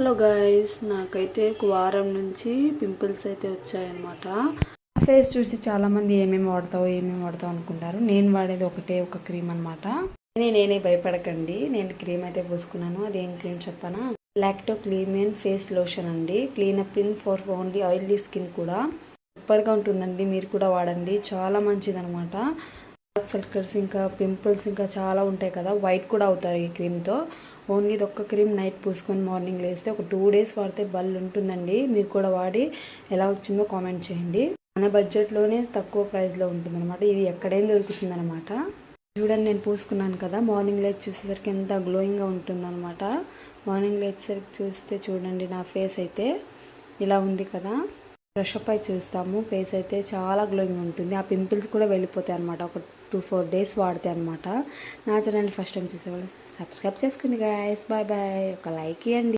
Hello guys నాకైతే ఒక వారం నుంచి పింపుల్స్ అయితే వచ్చాయన్నమాట. ఫేస్ చూసి చాలా మంది ఏమేమి వాడతావు ఏమేమి వాడతావు అనుకుంటారు నేను వాడేది ఒకటే ఒక క్రీమ్ అనమాట నేనే భయపడకండి నేను క్రీమ్ అయితే పూసుకున్నాను. అది ఏం క్రీమ్ చెప్పనా? లాక్టో క్లీమియన్ ఫేస్ లోషన్ అండి. Clean up in for only oily skin కూడా. సూపర్గా ఉంటుందండి మీరు కూడా వాడండి. చాలా మంచిదనమాట సర్కిల్స్ ఇంకా పింపుల్స్ ఇంకా చాలా ఉంటాయి కదా వైట్ కూడా అవుతారు ఈ క్రీమ్తో ఓన్లీ ఇది ఒక్క క్రీమ్ నైట్ పూసుకొని మార్నింగ్ లేస్తే ఒక టూ డేస్ వాడితే బల్ ఉంటుందండి. మీరు కూడా వాడి ఎలా వచ్చిందో కామెంట్ చేయండి. మన బడ్జెట్లోనే తక్కువ ప్రైస్లో ఉంటుందన్నమాట. ఇది ఎక్కడైనా దొరుకుతుందన్నమాట. చూడండి నేను పూసుకున్నాను కదా మార్నింగ్ లేచి చూసేసరికి ఎంత గ్లోయింగ్గా ఉంటుందన్నమాట. మార్నింగ్ లేచేసరికి చూస్తే చూడండి నా ఫేస్ అయితే. ఇలా ఉంది కదా. ఫ్రెష్ అప్ అయి చూస్తాము. ఫేస్ అయితే చాలా గ్లోయింగ్ ఉంటుంది. ఆ పింపుల్స్ కూడా వెళ్ళిపోతాయి అనమాట ఒక టూ ఫోర్ డేస్ వాడితే అనమాట నా ఛానల్ ఫస్ట్ టైం చూసేవాళ్ళు సబ్స్క్రైబ్ చేసుకోండి గాయస్ బాయ్ బాయ్ ఒక లైక్ ఇవ్వండి